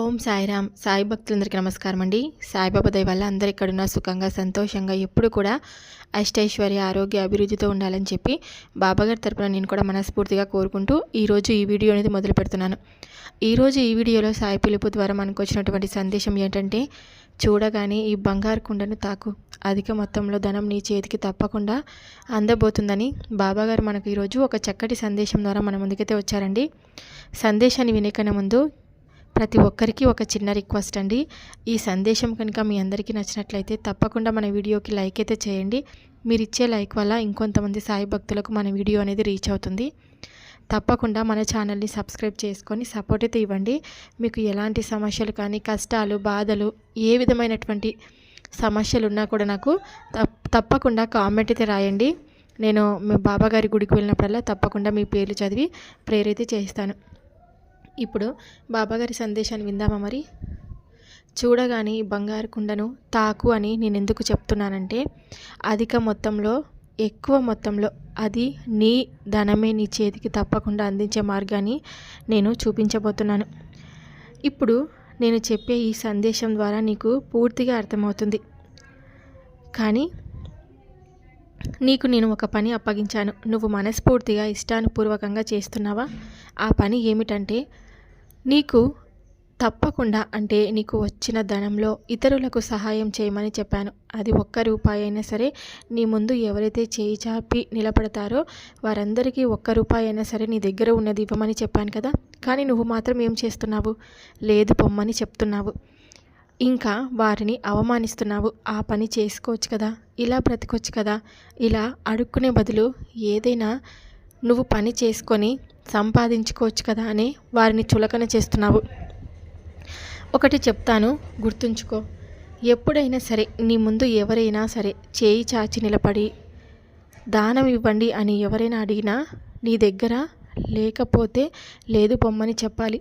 ఓం సాయిరామ్ సాయి భక్తులందరికీ నమస్కారం అండి. సాయిబాబా దయ వల్ల అందరు ఇక్కడున్న సుఖంగా సంతోషంగా ఎప్పుడు కూడా అష్టైశ్వర్య ఆరోగ్య అభివృద్ధితో ఉండాలని చెప్పి బాబాగారి తరపున నేను కూడా మనస్ఫూర్తిగా కోరుకుంటూ ఈరోజు ఈ వీడియో అనేది మొదలు పెడుతున్నాను. ఈరోజు ఈ వీడియోలో సాయి పిలుపు ద్వారా మనకు వచ్చినటువంటి సందేశం ఏంటంటే చూడగానే ఈ బంగారు కుండను తాకు. అధిక మొత్తంలో ధనం నీ చేతికి తప్పకుండా అందబోతుందని బాబాగారు మనకు ఈరోజు ఒక చక్కటి సందేశం ద్వారా మన ముందుకైతే వచ్చారండి. సందేశాన్ని వినేకనే ముందు ప్రతి ఒక్కరికి ఒక చిన్న రిక్వెస్ట్ అండి. ఈ సందేశం కనుక మీ అందరికీ నచ్చినట్లయితే తప్పకుండా మన వీడియోకి లైక్ అయితే చేయండి. మీరు ఇచ్చే లైక్ వల్ల ఇంకొంతమంది సాయి భక్తులకు మన వీడియో అనేది రీచ్ అవుతుంది. తప్పకుండా మన ఛానల్ని సబ్స్క్రైబ్ చేసుకొని సపోర్ట్ అయితే ఇవ్వండి. మీకు ఎలాంటి సమస్యలు కానీ కష్టాలు బాధలు ఏ విధమైనటువంటి సమస్యలు ఉన్నా కూడా నాకు తప్పకుండా కామెంట్ అయితే రాయండి. నేను మీ బాబాగారి గుడికి వెళ్ళినప్పుడల్లా తప్పకుండా మీ పేర్లు చదివి ప్రేరైతే చేస్తాను ఇప్పుడు బాబాగారి సందేశాన్ని విందామా మరి? చూడగానే బంగారు కుండను తాకు అని నేను ఎందుకు చెప్తున్నానంటే అధిక మొత్తంలో ఎక్కువ మొత్తంలో అది నీ ధనమే నీ చేతికి తప్పకుండా అందించే మార్గాన్ని నేను చూపించబోతున్నాను. ఇప్పుడు నేను చెప్పే ఈ సందేశం ద్వారా నీకు పూర్తిగా అర్థమవుతుంది. కానీ నీకు నేను ఒక పని అప్పగించాను. నువ్వు మనస్ఫూర్తిగా ఇష్టానుపూర్వకంగా చేస్తున్నావా? ఆ పని ఏమిటంటే నీకు తప్పకుండా అంటే నీకు వచ్చిన ధనంలో ఇతరులకు సహాయం చేయమని చెప్పాను. అది ఒక్క రూపాయి అయినా సరే నీ ముందు ఎవరైతే చేయి చాపి నిలబడతారో వారందరికీ ఒక్క రూపాయి అయినా సరే నీ దగ్గర ఉన్నది ఇవ్వమని చెప్పాను కదా. కానీ నువ్వు మాత్రం ఏం చేస్తున్నావు? లేదు పొమ్మని చెప్తున్నావు. ఇంకా వారిని అవమానిస్తున్నావు. ఆ పని చేసుకోవచ్చు కదా? ఇలా బ్రతకొచ్చు కదా? ఇలా అడుక్కునే బదులు ఏదైనా నువ్వు పని చేసుకొని సంపాదించుకోవచ్చు కదా అని వారిని చులకన చేస్తున్నావు. ఒకటి చెప్తాను గుర్తుంచుకో. ఎప్పుడైనా సరే నీ ముందు ఎవరైనా సరే చేయి చాచి నిలబడి దానం ఇవ్వండి అని ఎవరైనా అడిగినా నీ దగ్గర లేకపోతే లేదు పొమ్మని చెప్పాలి.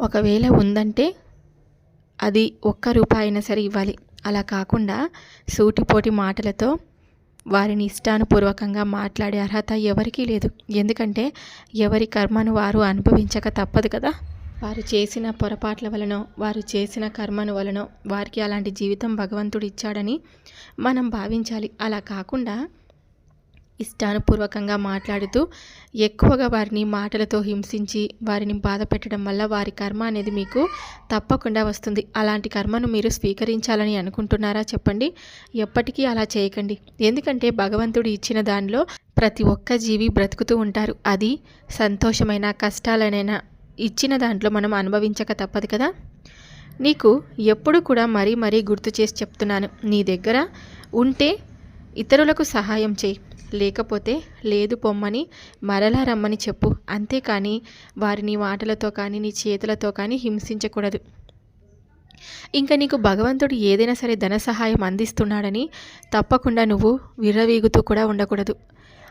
ఒకవేళ ఉందంటే అది ఒక్క రూపాయి అయినా సరే ఇవ్వాలి. అలా కాకుండా సూటిపోటి మాటలతో వారిని ఇష్టానుపూర్వకంగా మాట్లాడే అర్హత ఎవరికీ లేదు. ఎందుకంటే ఎవరి కర్మను వారు అనుభవించక తప్పదు కదా. వారు చేసిన పొరపాట్ల వలనో వారు చేసిన కర్మను వలనో వారికి అలాంటి జీవితం భగవంతుడు ఇచ్చాడని మనం భావించాలి. అలా కాకుండా ఇష్టానుపూర్వకంగా మాట్లాడుతూ ఎక్కువగా వారిని మాటలతో హింసించి వారిని బాధ పెట్టడం వల్ల వారి కర్మ అనేది మీకు తప్పకుండా వస్తుంది. అలాంటి కర్మను మీరు స్వీకరించాలని అనుకుంటున్నారా చెప్పండి. ఎప్పటికీ అలా చేయకండి. ఎందుకంటే భగవంతుడు ఇచ్చిన దానిలో ప్రతి ఒక్క జీవి బ్రతుకుతూ ఉంటారు. అది సంతోషమైన కష్టాలనైనా ఇచ్చిన దాంట్లో మనం అనుభవించక తప్పదు కదా. నీకు ఎప్పుడు కూడా మరీ మరీ గుర్తు చేసి చెప్తున్నాను. నీ దగ్గర ఉంటే ఇతరులకు సహాయం చేయి. లేకపోతే లేదు పొమ్మని మరలా రమ్మని చెప్పు. అంతేకాని వారిని మాటలతో కానీ నీ చేతులతో కానీ హింసించకూడదు. ఇంకా నీకు భగవంతుడు ఏదైనా సరే ధన సహాయం అందిస్తున్నాడని తప్పకుండా నువ్వు విర్రవీగుతూ కూడా ఉండకూడదు.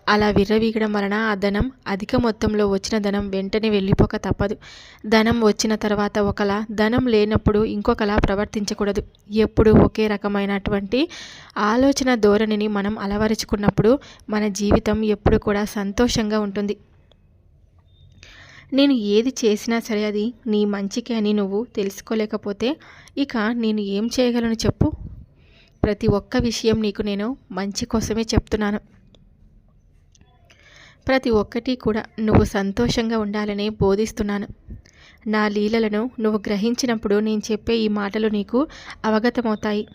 అలా విర్రవీగడం వలన ఆ ధనం అధిక మొత్తంలో వచ్చిన ధనం వెంటనే వెళ్ళిపోక తప్పదు. ధనం వచ్చిన తర్వాత ఒకలా ధనం లేనప్పుడు ఇంకొకలా ప్రవర్తించకూడదు. ఎప్పుడు ఒకే రకమైనటువంటి ఆలోచన ధోరణిని మనం అలవరుచుకున్నప్పుడు మన జీవితం ఎప్పుడు కూడా సంతోషంగా ఉంటుంది. నేను ఏది చేసినా సరే అది నీ మంచికి అని నువ్వు తెలుసుకోలేకపోతే ఇక నేను ఏం చేయగలను చెప్పు? ప్రతి ఒక్క విషయం నీకు నేను మంచి కోసమే చెప్తున్నాను. ప్రతి ఒక్కటి కూడా నువ్వు సంతోషంగా ఉండాలని బోధిస్తున్నాను. నా లీలలను నువ్వు గ్రహించినప్పుడు నేను చెప్పే ఈ మాటలు నీకు అవగతమవుతాయి.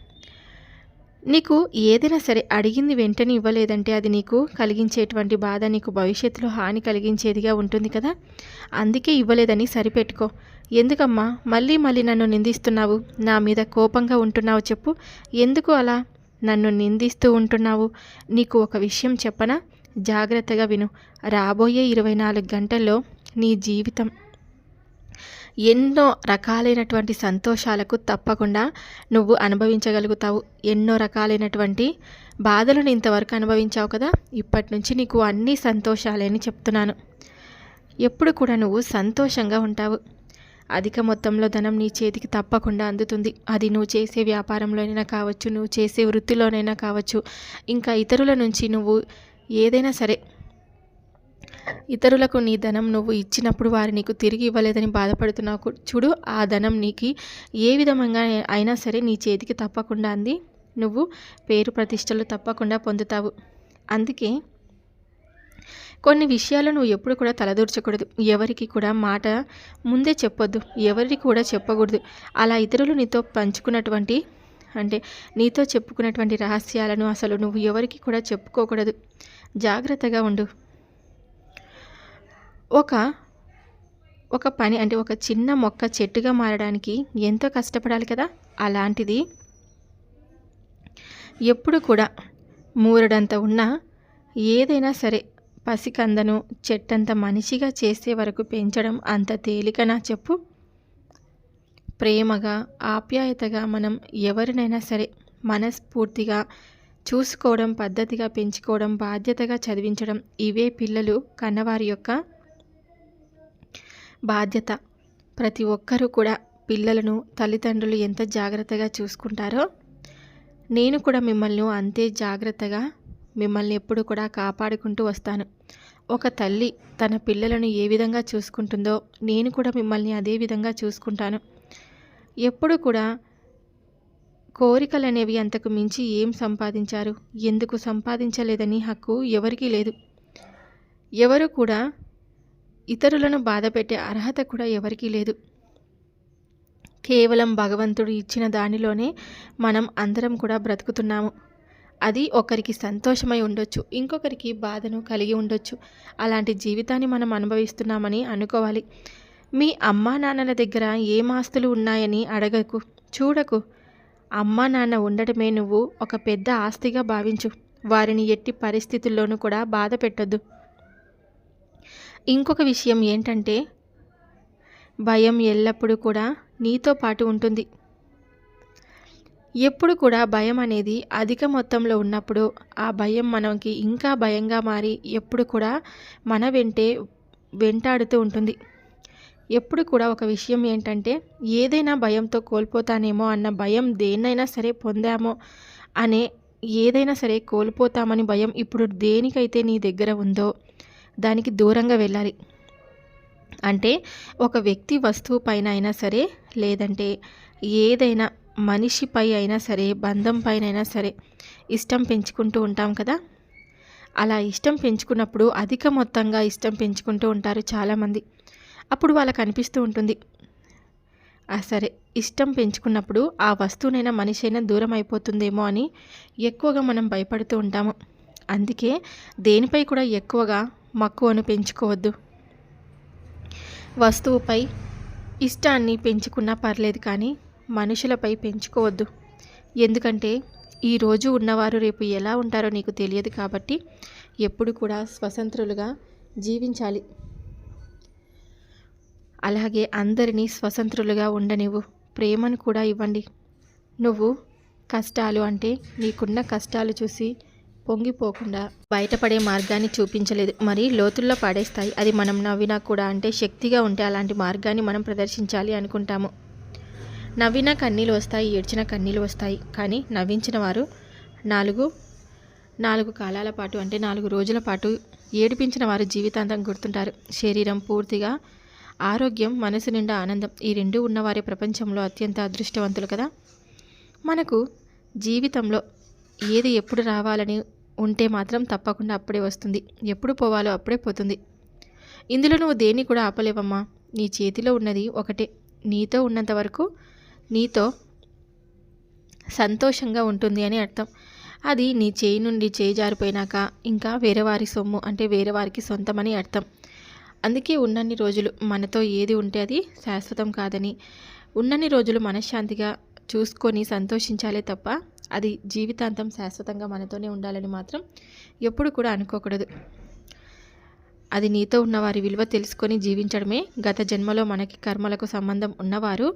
నీకు ఏదైనా సరే అడిగింది వెంటనే ఇవ్వలేదంటే అది నీకు కలిగించేటువంటి బాధ నీకు భవిష్యత్తులో హాని కలిగించేదిగా ఉంటుంది కదా? అందుకే ఇవ్వలేదని సరిపెట్టుకో. ఎందుకమ్మా? మళ్ళీ మళ్ళీ నన్ను నిందిస్తున్నావు? నా మీద కోపంగా ఉంటున్నావు చెప్పు. ఎందుకు అలా నన్ను నిందిస్తూ ఉంటున్నావు? నీకు ఒక విషయం చెప్పనా? జాగ్రత్తగా విను. రాబోయే ఇరవై నాలుగు గంటల్లో నీ జీవితం ఎన్నో రకాలైనటువంటి సంతోషాలకు తప్పకుండా నువ్వు అనుభవించగలుగుతావు. ఎన్నో రకాలైనటువంటి బాధలను ఇంతవరకు అనుభవించావు కదా? ఇప్పటి నుంచి నీకు అన్ని సంతోషాలని చెప్తున్నాను. ఎప్పుడు కూడా నువ్వు సంతోషంగా ఉంటావు. అధిక మొత్తంలో ధనం నీ చేతికి తప్పకుండా అందుతుంది. అది నువ్వు చేసే వ్యాపారంలోనైనా కావచ్చు నువ్వు చేసే వృత్తిలోనైనా కావచ్చు. ఇంకా ఇతరుల నుంచి నువ్వు ఏదైనా సరే. ఇతరులకు నీ ధనం నువ్వు ఇచ్చినప్పుడు వారు నీకు తిరిగి ఇవ్వలేదని బాధపడుతున్నావు. చూడు ఆ ధనం నీకు ఏ విధంగా అయినా సరే నీ చేతికి తప్పకుండా అంది. నువ్వు పేరు ప్రతిష్టలు తప్పకుండా పొందుతావు. అందుకే కొన్ని విషయాలు నువ్వు ఎప్పుడు కూడా తలదూర్చకూడదు. ఎవరికి కూడా మాట ముందే చెప్పొద్దు. ఎవరికి కూడా చెప్పకూడదు. అలా ఇతరులు నీతో పంచుకున్నటువంటి అంటే నీతో చెప్పుకున్నటువంటి రహస్యాలను అసలు నువ్వు ఎవరికి కూడా చెప్పుకోకూడదు. జాగ్రత్తగా ఉండు. ఒక ఒక పని అంటే ఒక చిన్న మొక్క చెట్టుగా మారడానికి ఎంతో కష్టపడాలి కదా? అలాంటిది ఎప్పుడు కూడా మూరడంత ఉన్నా ఏదైనా సరే పసికందను చెట్టంత మనిషిగా చేసే వరకు పెంచడం అంత తేలికనా చెప్పు? ప్రేమగా ఆప్యాయతగా మనం ఎవరినైనా సరే మనస్ఫూర్తిగా చూసుకోవడం పద్ధతిగా పెంచుకోవడం బాధ్యతగా చదివించడం ఇవే పిల్లలు కన్నవారి యొక్క బాధ్యత. ప్రతి ఒక్కరూ కూడా పిల్లలను తల్లిదండ్రులు ఎంత జాగ్రత్తగా చూసుకుంటారో నేను కూడా మిమ్మల్ని అంతే జాగ్రత్తగా మిమ్మల్ని ఎప్పుడు కూడా కాపాడుకుంటూ వస్తాను. ఒక తల్లి తన పిల్లలను ఏ విధంగా చూసుకుంటుందో నేను కూడా మిమ్మల్ని అదే విధంగా చూసుకుంటాను. ఎప్పుడు కూడా కోరికలనేవి అంతకు మించి ఏం సంపాదించారు? ఎందుకు సంపాదించలేదని హక్కు ఎవరికీ లేదు. ఎవరు కూడా ఇతరులను బాధపెట్టే అర్హత కూడా ఎవరికీ లేదు. కేవలం భగవంతుడు ఇచ్చిన దానిలోనే మనం అందరం కూడా బ్రతుకుతున్నాము. అది ఒకరికి సంతోషమై ఉండొచ్చు ఇంకొకరికి బాధను కలిగి ఉండొచ్చు. అలాంటి జీవితాన్ని మనం అనుభవిస్తున్నామని అనుకోవాలి. మీ అమ్మా నాన్నల దగ్గర ఏం ఆస్తులు ఉన్నాయని అడగకు చూడకు. అమ్మా నాన్న ఉండటమే నువ్వు ఒక పెద్ద ఆస్తిగా భావించు. వారిని ఎట్టి పరిస్థితుల్లోనూ కూడా బాధ పెట్టొద్దు. ఇంకొక విషయం ఏంటంటే భయం ఎల్లప్పుడూ కూడా నీతో పాటు ఉంటుంది. ఎప్పుడు కూడా భయం అనేది అధిక మొత్తంలో ఉన్నప్పుడు ఆ భయం మనకి ఇంకా భయంగా మారి ఎప్పుడు కూడా మన వెంటే వెంటాడుతూ ఉంటుంది. ఎప్పుడు కూడా ఒక విషయం ఏంటంటే ఏదైనా భయంతో కోల్పోతానేమో అన్న భయం దేన్నైనా సరే పొందామో అనే ఏదైనా సరే కోల్పోతామని భయం ఇప్పుడు దేనికైతే నీ దగ్గర ఉందో దానికి దూరంగా వెళ్ళాలి. అంటే ఒక వ్యక్తి వస్తువు పైన అయినా సరే లేదంటే ఏదైనా మనిషిపై అయినా సరే బంధం పైన అయినా సరే ఇష్టం పెంచుకుంటూ ఉంటాం కదా? అలా ఇష్టం పెంచుకున్నప్పుడు అధిక మొత్తంగా ఇష్టం పెంచుకుంటూ ఉంటారు చాలామంది. అప్పుడు వాళ్ళకు అనిపిస్తూ ఉంటుంది. ఆ సరే ఇష్టం పెంచుకున్నప్పుడు ఆ వస్తువునైనా మనిషి అయినా దూరం అయిపోతుందేమో అని ఎక్కువగా మనం భయపడుతూ ఉంటాము. అందుకే దేనిపై కూడా ఎక్కువగా మక్కువను పెంచుకోవద్దు. వస్తువుపై ఇష్టాన్ని పెంచుకున్నా పర్లేదు కానీ మనుషులపై పెంచుకోవద్దు. ఎందుకంటే ఈరోజు ఉన్నవారు రేపు ఎలా ఉంటారో నీకు తెలియదు కాబట్టి ఎప్పుడు కూడా స్వతంత్రులుగా జీవించాలి. అలాగే అందరినీ స్వతంత్రులుగా ఉండనివ్వు. ప్రేమను కూడా ఇవ్వండి. నువ్వు కష్టాలు అంటే నీకున్న కష్టాలు చూసి పొంగిపోకుండా బయటపడే మార్గాన్ని చూపించలేదు. మరి లోతుల్లో పాడేస్తాయి. అది మనం నవ్వినా కూడా అంటే శక్తిగా ఉంటే అలాంటి మార్గాన్ని మనం ప్రదర్శించాలి అనుకుంటాము. నవ్విన కన్నీళ్ళు వస్తాయి ఏడ్చిన కన్నీళ్ళు వస్తాయి. కానీ నవ్వించిన వారు నాలుగు నాలుగు కాలాల పాటు అంటే నాలుగు రోజుల పాటు ఏడిపించిన వారు జీవితాంతం గుర్తుంటారు. శరీరం పూర్తిగా ఆరోగ్యం మనసు నిండా ఆనందం ఈ రెండు ఉన్నవారి ప్రపంచంలో అత్యంత అదృష్టవంతులు కదా? మనకు జీవితంలో ఏది ఎప్పుడు రావాలని ఉంటే మాత్రం తప్పకుండా అప్పుడే వస్తుంది. ఎప్పుడు పోవాలో అప్పుడే పోతుంది. ఇందులో నువ్వు దేన్ని కూడా ఆపలేవమ్మా. నీ చేతిలో ఉన్నది ఒకటే. నీతో ఉన్నంత వరకు నీతో సంతోషంగా ఉంటుంది అని అర్థం. అది నీ చేయి నుండి చేయి జారిపోయినాక ఇంకా వేరే వారి సొమ్ము అంటే వేరే వారికి సొంతమని అర్థం. అందుకే ఉన్నన్ని రోజులు మనతో ఏది ఉంటే అది శాశ్వతం కాదని ఉన్నన్ని రోజులు మనశ్శాంతిగా చూసుకొని సంతోషించాలే తప్ప అది జీవితాంతం శాశ్వతంగా మనతోనే ఉండాలని మాత్రం ఎప్పుడు కూడా అనుకోకూడదు. అది నీతో ఉన్న వారి విలువ తెలుసుకొని జీవించడమే. గత జన్మలో మనకి కర్మలకు సంబంధం ఉన్నవారు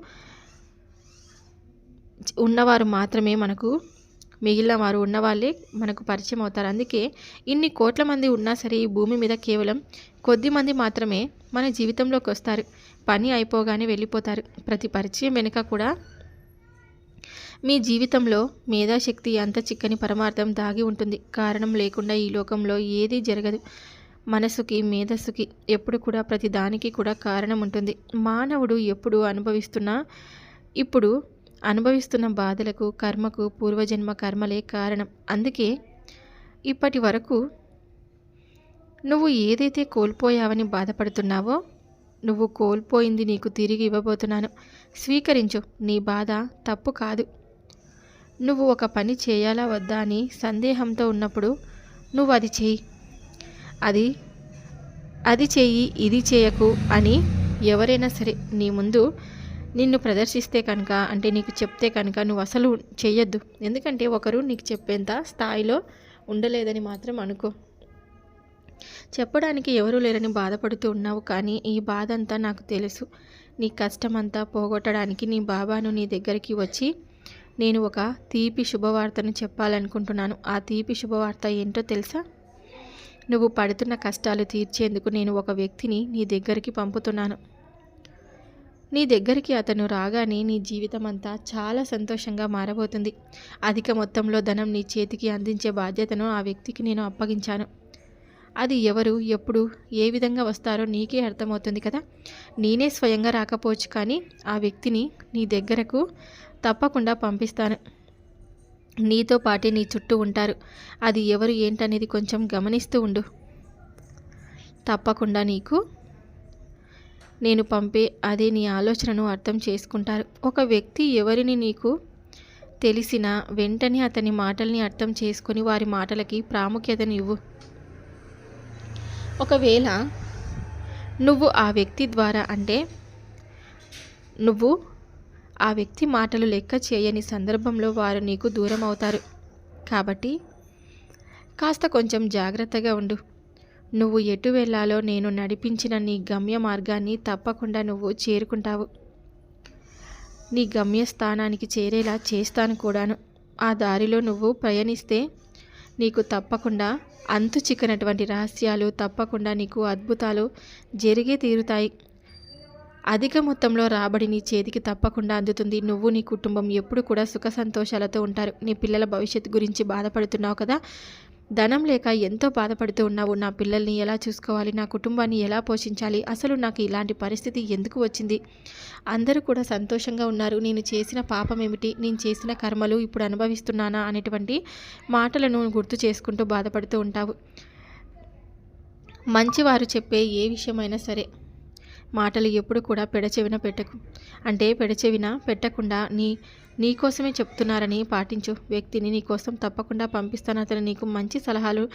ఉన్నవారు మాత్రమే మనకు మిగిలిన వారు ఉన్నవాళ్ళే మనకు పరిచయం అవుతారు. అందుకే ఇన్ని కోట్ల మంది ఉన్నా సరే ఈ భూమి మీద కేవలం కొద్ది మంది మాత్రమే మన జీవితంలోకి వస్తారు. పని అయిపోగానే వెళ్ళిపోతారు. ప్రతి పరిచయం వెనుక కూడా మీ జీవితంలో మేధాశక్తి అంత చిక్కని పరమార్థం దాగి ఉంటుంది. కారణం లేకుండా ఈ లోకంలో ఏదీ జరగదు. మనసుకి మేధస్సుకి ఎప్పుడు కూడా ప్రతి దానికి కూడా కారణం ఉంటుంది. మానవుడు ఎప్పుడు అనుభవిస్తున్నా ఇప్పుడు అనుభవిస్తున్న బాధలకు కర్మకు పూర్వజన్మ కర్మలే కారణం. అందుకే ఇప్పటి వరకు నువ్వు ఏదైతే కోల్పోయావని బాధపడుతున్నావో నువ్వు కోల్పోయింది నీకు తిరిగి ఇవ్వబోతున్నాను. స్వీకరించు నీ బాధ తప్పు కాదు. నువ్వు ఒక పని చేయాలా వద్దా అని సందేహంతో ఉన్నప్పుడు నువ్వు అది చేయి. అది అది చెయ్యి ఇది చేయకు అని ఎవరైనా సరే నీ ముందు నిన్ను ప్రదర్శిస్తే కనుక అంటే నీకు చెప్తే కనుక నువ్వు అసలు చేయొద్దు ఎందుకంటే ఒకరు నీకు చెప్పేంత స్థాయిలో ఉండలేదని మాత్రం అనుకో. చెప్పడానికి ఎవరూ లేరని బాధపడుతూ ఉన్నావు కానీ ఈ బాధ అంతా నాకు తెలుసు. నీ కష్టమంతా పోగొట్టడానికి నీ బాబాను నీ దగ్గరికి వచ్చి నేను ఒక తీపి శుభవార్తను చెప్పాలనుకుంటున్నాను. ఆ తీపి శుభవార్త ఏంటో తెలుసా? నువ్వు పడుతున్న కష్టాలు తీర్చేందుకు నేను ఒక వ్యక్తిని నీ దగ్గరికి పంపుతున్నాను. నీ దగ్గరికి అతను రాగానే నీ జీవితం అంతా చాలా సంతోషంగా మారబోతుంది. అధిక మొత్తంలో ధనం నీ చేతికి అందించే బాధ్యతను ఆ వ్యక్తికి నేను అప్పగించాను. అది ఎవరు ఎప్పుడు ఏ విధంగా వస్తారో నీకే అర్థమవుతుంది కదా. నేనే స్వయంగా రాకపోవచ్చు కానీ ఆ వ్యక్తిని నీ దగ్గరకు తప్పకుండా పంపిస్తాను. నీతో పాటే నీ చుట్టూ ఉంటారు. అది ఎవరు ఏంటనేది కొంచెం గమనిస్తూ ఉండు. తప్పకుండా నీకు నేను పంపే అదే నీ ఆలోచనను అర్థం చేసుకుంటారు. ఒక వ్యక్తి ఎవరిని నీకు తెలిసినా వెంటనే అతని మాటల్ని అర్థం చేసుకొని వారి మాటలకి ప్రాముఖ్యతను ఇవ్వు. ఒకవేళ నువ్వు ఆ వ్యక్తి ద్వారా అంటే నువ్వు ఆ వ్యక్తి మాటలు లెక్క చేయని సందర్భంలో వారు నీకు దూరం అవుతారు కాబట్టి కాస్త కొంచెం జాగ్రత్తగా ఉండు. నువ్వు ఎటు వెళ్ళాలో నేను నడిపించిన నీ గమ్య మార్గాన్ని తప్పకుండా నువ్వు చేరుకుంటావు. నీ గమ్యస్థానానికి చేరేలా చేస్తాను కూడాను. ఆ దారిలో నువ్వు ప్రయాణిస్తే నీకు తప్పకుండా అంతు చిక్కనటువంటి రహస్యాలు తప్పకుండా నీకు అద్భుతాలు జరిగే తీరుతాయి. అధిక మొత్తంలో రాబడి నీ చేతికి తప్పకుండా అందుతుంది. నువ్వు నీ కుటుంబం ఎప్పుడు కూడా సుఖ సంతోషాలతో ఉంటారు. నీ పిల్లల భవిష్యత్తు గురించి బాధపడుతున్నావు కదా? ధనం లేక ఎంతో బాధపడుతూ ఉన్నావు. నా పిల్లల్ని ఎలా చూసుకోవాలి? నా కుటుంబాన్ని ఎలా పోషించాలి? అసలు నాకు ఇలాంటి పరిస్థితి ఎందుకు వచ్చింది? అందరూ కూడా సంతోషంగా ఉన్నారు. నేను చేసిన పాపం ఏమిటి? నేను చేసిన కర్మలు ఇప్పుడు అనుభవిస్తున్నానా? అనేటువంటి మాటలను గుర్తు చేసుకుంటూ బాధపడుతూ ఉంటావు. మంచివారు చెప్పే ఏ విషయమైనా సరే మాటలు ఎప్పుడు కూడా పెడచెవిన పెట్టకు. అంటే పెడచెవిన పెట్టకుండా నీ నీకోసమే చెప్తున్నారని పాటించు. వ్యక్తిని నీకోసం తప్పకుండా పంపిస్తాను. అతను నీకు మంచి సలహాలు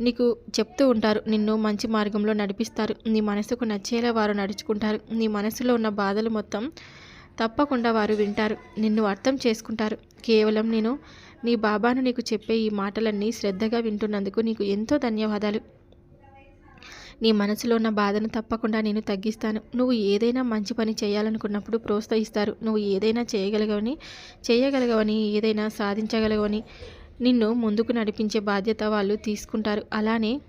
నీకు చెప్తూ ఉంటారు. నిన్ను మంచి మార్గంలో నడిపిస్తారు. నీ మనసుకు నచ్చేలా వారు నడుచుకుంటారు. నీ మనసులో ఉన్న బాధలు మొత్తం తప్పకుండా వారు వింటారు. నిన్ను అర్థం చేసుకుంటారు. కేవలం నేను నీ బాబాను నీకు చెప్పే ఈ మాటలన్నీ శ్రద్ధగా వింటున్నందుకు నీకు ఎంతో ధన్యవాదాలు. నీ మనసులో ఉన్న బాధను తప్పకుండా నేను తగ్గిస్తాను. నువ్వు ఏదైనా మంచి పని చేయాలనుకున్నప్పుడు ప్రోత్సహిస్తారు. నువ్వు ఏదైనా చేయగలగవని చేయగలగవని ఏదైనా సాధించగలగవని నిన్ను ముందుకు నడిపించే బాధ్యత వాళ్ళు తీసుకుంటారు. అలానే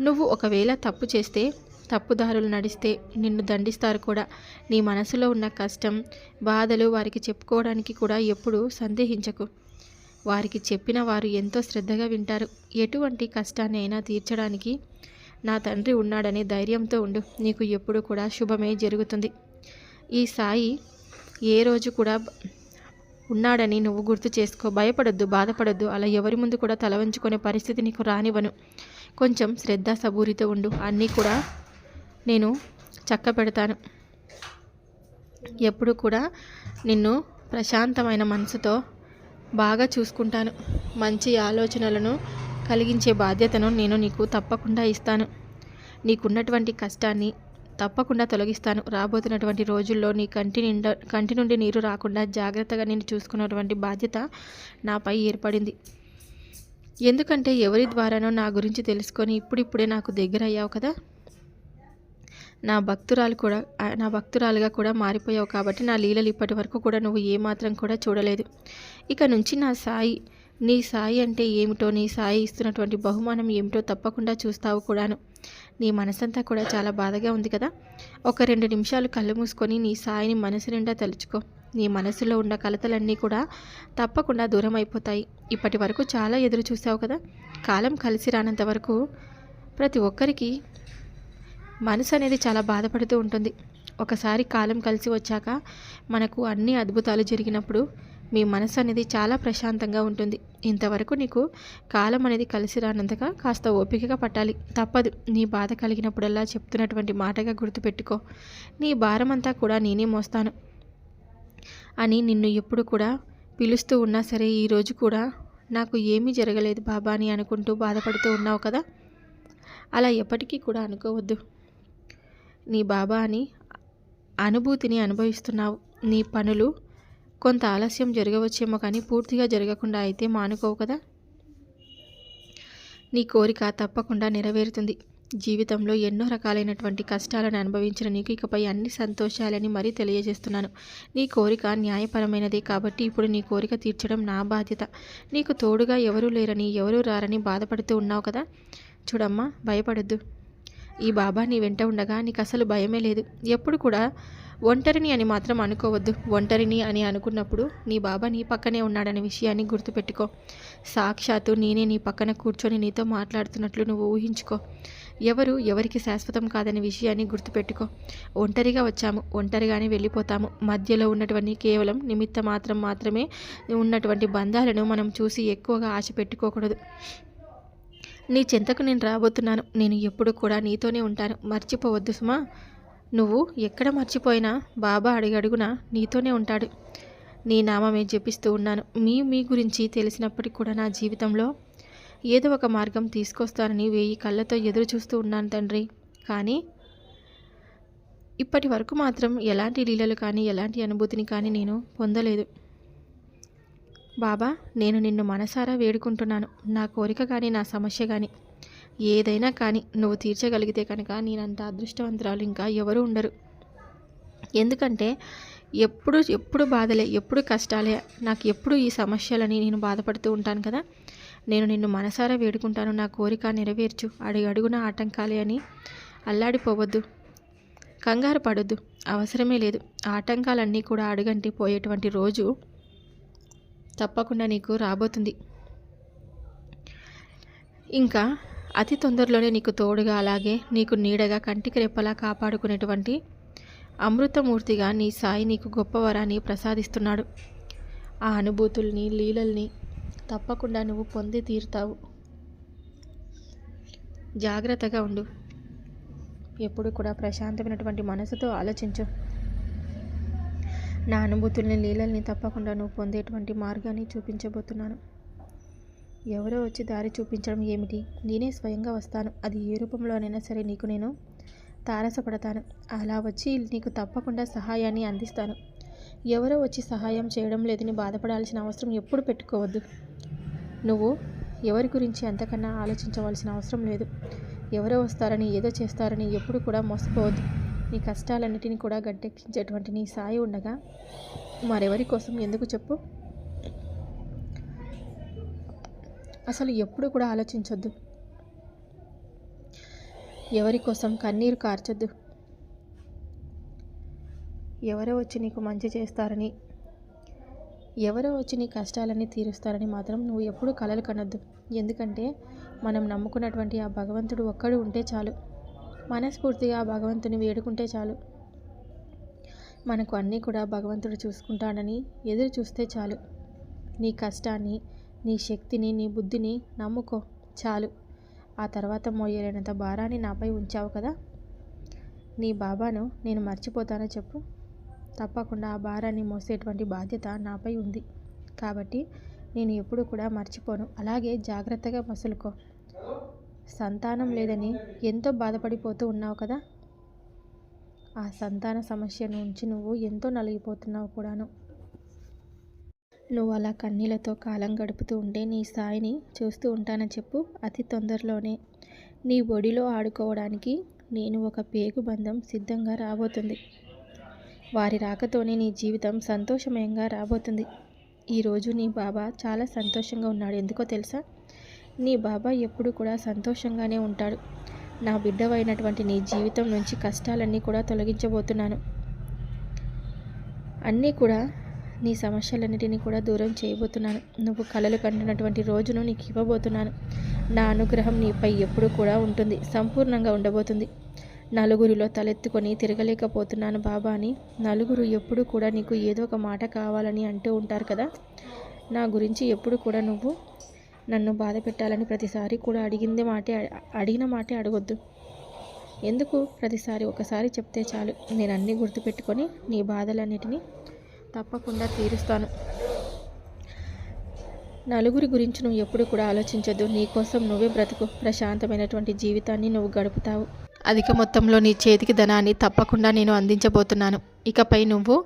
నువ్వు ఒకవేళ తప్పు చేస్తే తప్పుదారులు నడిస్తే నిన్ను దండిస్తారు కూడా. నీ మనసులో ఉన్న కష్టం బాధలు వారికి చెప్పుకోవడానికి కూడా ఎప్పుడూ సందేహించకు. వారికి చెప్పిన వారు ఎంతో శ్రద్ధగా వింటారు. ఎటువంటి కష్టాన్ని అయినా తీర్చడానికి నా తండ్రి ఉన్నాడనే ధైర్యంతో ఉండు. నీకు ఎప్పుడు కూడా శుభమే జరుగుతుంది. ఈ సాయి ఏ రోజు కూడా ఉన్నాడని నువ్వు గుర్తు చేసుకో. భయపడొద్దు బాధపడొద్దు. అలా ఎవరి ముందు కూడా తల వంచుకునే పరిస్థితి నీకు రానివ్వను. కొంచెం శ్రద్ధ సబూరితో ఉండు. అన్నీ కూడా నేను చక్క పెడతాను ఎప్పుడు కూడా నిన్ను ప్రశాంతమైన మనసుతో బాగా చూసుకుంటాను. మంచి ఆలోచనలను కలిగించే బాధ్యతను నేను నీకు తప్పకుండా ఇస్తాను. నీకున్నటువంటి కష్టాన్ని తప్పకుండా తొలగిస్తాను. రాబోతున్నటువంటి రోజుల్లో నీ కంటి నిండా కంటి నుండి నీరు రాకుండా జాగ్రత్తగా నేను చూసుకున్నటువంటి బాధ్యత నాపై ఏర్పడింది. ఎందుకంటే ఎవరి ద్వారానో నా గురించి తెలుసుకొని ఇప్పుడిప్పుడే నాకు దగ్గర అయ్యావు కదా. నా భక్తురాలు కూడా నా భక్తురాలుగా కూడా మారిపోయావు కాబట్టి నా లీలలు ఇప్పటి వరకు కూడా నువ్వు ఏమాత్రం కూడా చూడలేదు. ఇక నుంచి నా సాయి నీ సాయి అంటే ఏమిటో నీ సాయి ఇస్తున్నటువంటి బహుమానం ఏమిటో తప్పకుండా చూస్తావు కూడాను. నీ మనసంతా కూడా చాలా బాధగా ఉంది కదా. ఒక రెండు నిమిషాలు కళ్ళు మూసుకొని నీ సాయిని మనసు నిండా తలుచుకో. నీ మనసులో ఉన్న కలతలన్నీ కూడా తప్పకుండా దూరం అయిపోతాయి ఇప్పటి వరకు చాలా ఎదురు చూసావు కదా. కాలం కలిసి రానంత వరకు ప్రతి ఒక్కరికి మనసు అనేది చాలా బాధపడుతూ ఉంటుంది. ఒకసారి కాలం కలిసి వచ్చాక మనకు అన్ని అద్భుతాలు జరిగినప్పుడు మీ మనసు అనేది చాలా ప్రశాంతంగా ఉంటుంది. ఇంతవరకు నీకు కాలం అనేది కలిసి రానంతగా కాస్త ఓపికగా పట్టాలి. తప్పదు. నీ బాధ కలిగినప్పుడల్లా చెప్తున్నటువంటి మాటగా గుర్తుపెట్టుకో. నీ భారమంతా కూడా నేనే మోస్తాను. అని నిన్ను ఎప్పుడు కూడా పిలుస్తూ ఉన్నా సరే ఈరోజు కూడా నాకు ఏమీ జరగలేదు బాబా అని అనుకుంటూ బాధపడుతూ ఉన్నావు కదా? అలా ఎప్పటికీ కూడా అనుకోవద్దు. నీ బాబా అని అనుభూతిని అనుభవిస్తున్నావు. నీ పనులు కొంత ఆలస్యం జరగవచ్చేమో కానీ పూర్తిగా జరగకుండా అయితే మానుకోవు కదా. నీ కోరిక తప్పకుండా నెరవేరుతుంది. జీవితంలో ఎన్నో రకాలైనటువంటి కష్టాలను అనుభవించిన నీకు ఇకపై అన్ని సంతోషాలని మరీ తెలియజేస్తున్నాను. నీ కోరిక న్యాయపరమైనదే కాబట్టి ఇప్పుడు నీ కోరిక తీర్చడం నా బాధ్యత. నీకు తోడుగా ఎవరూ లేరని ఎవరూ రారని బాధపడుతూ ఉన్నావు కదా. చూడమ్మా భయపడద్దు. ఈ బాబా నీ వెంట ఉండగా నీకు అసలు భయమే లేదు. ఎప్పుడు కూడా ఒంటరిని అని మాత్రం అనుకోవద్దు. ఒంటరిని అని అనుకున్నప్పుడు నీ బాబా నీ పక్కనే ఉన్నాడనే విషయాన్ని గుర్తుపెట్టుకో. సాక్షాత్తు నేనే నీ పక్కన కూర్చొని నీతో మాట్లాడుతున్నట్లు నువ్వు ఊహించుకో. ఎవరు ఎవరికి శాశ్వతం కాదనే విషయాన్ని గుర్తుపెట్టుకో. ఒంటరిగా వచ్చాము. ఒంటరిగానే వెళ్ళిపోతాము. మధ్యలో ఉన్నటువంటి కేవలం నిమిత్త మాత్రం మాత్రమే ఉన్నటువంటి బంధాలను మనం చూసి ఎక్కువగా ఆశ పెట్టుకోకూడదు నీ చింతకు నేను రాబోతున్నాను. నేను ఎప్పుడు కూడా నీతోనే ఉంటాను. మర్చిపోవద్దు సుమా. నువ్వు ఎక్కడ మర్చిపోయినా బాబా అడిగడుగున నీతోనే ఉంటాడు. నీ నామమే జపిస్తూ ఉన్నాను. మీ మీ గురించి తెలిసినప్పటికి కూడా నా జీవితంలో ఏదో ఒక మార్గం తీసుకొస్తానని వేయి కళ్ళతో ఎదురు చూస్తూ ఉన్నాను తండ్రి. కానీ ఇప్పటి వరకు మాత్రం ఎలాంటి లీలలు కానీ ఎలాంటి అనుభూతిని కానీ నేను పొందలేదు. బాబా నేను నిన్ను మనసారా వేడుకుంటున్నాను. నా కోరిక కానీ నా సమస్య కానీ ఏదైనా కానీ నువ్వు తీర్చగలిగితే కనుక నేనంత అదృష్టవంతురాలు ఇంకా ఎవరు ఉండరు. ఎందుకంటే ఎప్పుడు ఎప్పుడు బాధలే ఎప్పుడు కష్టాలే నాకు ఎప్పుడు ఈ సమస్యలని నేను బాధపడుతూ ఉంటాను కదా. నేను నిన్ను మనసారా వేడుకుంటాను నా కోరిక నెరవేర్చు అడుగు అడుగున ఆటంకాలే అని అల్లాడిపోవద్దు. కంగారు పడొద్దు అవసరమే లేదు. ఆటంకాలన్నీ కూడా అడుగంటి పోయేటువంటి రోజు తప్పకుండా నీకు రాబోతుంది. ఇంకా అతి తొందరలోనే నీకు తోడుగా అలాగే నీకు నీడగా కంటికి రెప్పలా కాపాడుకునేటువంటి అమృతమూర్తిగా నీ సాయి నీకు గొప్ప వరాన్ని ప్రసాదిస్తున్నాడు. ఆ అనుభూతుల్ని లీలల్ని తప్పకుండా నువ్వు పొంది తీరుతావు. జాగ్రత్తగా ఉండు. ఎప్పుడు కూడా ప్రశాంతమైనటువంటి మనసుతో ఆలోచించు. నా అనుభూతుల్ని లీలల్ని తప్పకుండా నువ్వు పొందేటువంటి మార్గాన్ని చూపించబోతున్నాను. ఎవరో వచ్చి దారి చూపించడం ఏమిటి? నేనే స్వయంగా వస్తాను. అది ఏ రూపంలోనైనా సరే నీకు నేను తారసపడతాను. అలా వచ్చి నీకు తప్పకుండా సహాయాన్ని అందిస్తాను. ఎవరో వచ్చి సహాయం చేయడం లేదని బాధపడాల్సిన అవసరం ఎప్పుడు పెట్టుకోవద్దు. నువ్వు ఎవరి గురించి అంతకన్నా ఆలోచించవలసిన అవసరం లేదు. ఎవరో వస్తారని ఏదో చేస్తారని ఎప్పుడు కూడా మోసపోవద్దు. నీ కష్టాలన్నిటిని కూడా గట్టెక్కించేటువంటి నీ సాయి ఉండగా మరెవరి కోసం ఎందుకు చెప్పు? అసలు ఎప్పుడు కూడా ఆలోచించొద్దు. ఎవరి కోసం కన్నీరు కార్చొద్దు. ఎవరో వచ్చి నీకు మంచి చేస్తారని ఎవరో వచ్చి నీ కష్టాలన్నీ తీరుస్తారని మాత్రం నువ్వు ఎప్పుడూ కలలు కనొద్దు. ఎందుకంటే మనం నమ్ముకున్నటువంటి ఆ భగవంతుడు ఒక్కడు ఉంటే చాలు. మనస్ఫూర్తిగా భగవంతుని వేడుకుంటే చాలు. మనకు అన్నీ కూడా భగవంతుడు చూసుకుంటాడని ఎదురు చూస్తే చాలు. నీ కష్టాన్ని నీ శక్తిని నీ బుద్ధిని నమ్ముకో చాలు. ఆ తర్వాత మోయలేనంత భారాన్ని నాపై ఉంచావు కదా? నీ బాబాను నేను మర్చిపోతానో చెప్పు. తప్పకుండా ఆ భారాన్ని మోసేటువంటి బాధ్యత నాపై ఉంది. కాబట్టి నేను ఎప్పుడు కూడా మర్చిపోను. అలాగే జాగ్రత్తగా మసులుకో. సంతానం లేదని ఎంతో బాధపడిపోతూ ఉన్నావు కదా? ఆ సంతాన సమస్య నుంచి నువ్వు ఎంతో నలిగిపోతున్నావు కూడాను. నువ్వు అలా కన్నీలతో కాలం గడుపుతూ ఉంటే నీ స్థాయిని చూస్తూ ఉంటానని చెప్పు అతి తొందరలోనే. నీ ఒడిలో ఆడుకోవడానికి నేను ఒక పేగు బంధం సిద్ధంగా రాబోతుంది. వారి రాకతోనే నీ జీవితం సంతోషమయంగా రాబోతుంది. ఈరోజు నీ బాబా చాలా సంతోషంగా ఉన్నాడు. ఎందుకో తెలుసా? నీ బాబా ఎప్పుడు కూడా సంతోషంగానే ఉంటాడు. నా బిడ్డవైనటువంటి నీ జీవితం నుంచి కష్టాలన్నీ కూడా తొలగించబోతున్నాను. అన్నీ కూడా నీ సమస్యలన్నిటినీ కూడా దూరం చేయబోతున్నాను. నువ్వు కలలు కంటున్నటువంటి రోజును నీకు ఇవ్వబోతున్నాను. నా అనుగ్రహం నీపై ఎప్పుడు కూడా ఉంటుంది. సంపూర్ణంగా ఉండబోతుంది. నలుగురిలో తలెత్తుకొని తిరగలేకపోతున్నాను బాబా అని నలుగురు ఎప్పుడు కూడా నీకు ఏదో ఒక మాట కావాలని అంటూ ఉంటారు కదా? నా గురించి ఎప్పుడు కూడా నువ్వు నన్ను బాధ పెట్టాలని ప్రతిసారి కూడా అడిగింది మాటే అడిగిన మాటే అడగొద్దు. ఎందుకు? ప్రతిసారి ఒకసారి చెప్తే చాలు. నేను అన్నీ గుర్తుపెట్టుకొని నీ బాధలన్నిటినీ తప్పకుండా తీరుస్తాను. నలుగురి గురించి నువ్వు ఎప్పుడు కూడా ఆలోచించద్దు. నీకోసం నువ్వే బ్రతుకు. ప్రశాంతమైనటువంటి జీవితాన్ని నువ్వు గడుపుతావు. అధిక మొత్తంలో నీ చేతికి ధనాన్ని తప్పకుండా నేను అందించబోతున్నాను. ఇకపై నువ్వు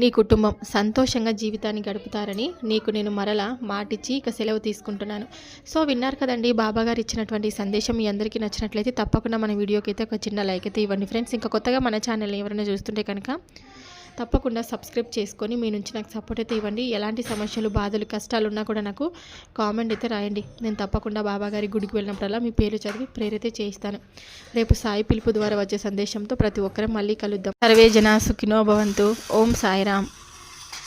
నీ కుటుంబం సంతోషంగా జీవితాన్ని గడుపుతారని నీకు నేను మరలా మాటిచ్చి ఇక సెలవు తీసుకుంటున్నాను. సో విన్నారు కదండి బాబాగారు ఇచ్చినటువంటి సందేశం మీ అందరికీ నచ్చినట్లయితే తప్పకుండా మన వీడియోకి అయితే ఒక చిన్న లైక్ అయితే ఇవ్వండి. ఫ్రెండ్స్ ఇంకా కొత్తగా మన ఛానల్ ఎవరైనా చూస్తుంటే కనుక తప్పకుండా సబ్స్క్రైబ్ చేసుకొని మీ నుంచి నాకు సపోర్ట్ అయితే ఇవ్వండి. ఎలాంటి సమస్యలు బాధలు కష్టాలు ఉన్నా కూడా నాకు కామెంట్ అయితే రాయండి. నేను తప్పకుండా బాబాగారి గుడికి వెళ్ళినప్పుడల్లా మీ పేరు చదివి ప్రేరైతే చేయిస్తాను. రేపు సాయి పిలుపు ద్వారా వచ్చే సందేశంతో ప్రతి ఒక్కరం మళ్ళీ కలుద్దాం. సర్వే జనా సుఖినో భవంతు. ఓం సాయిరామ్.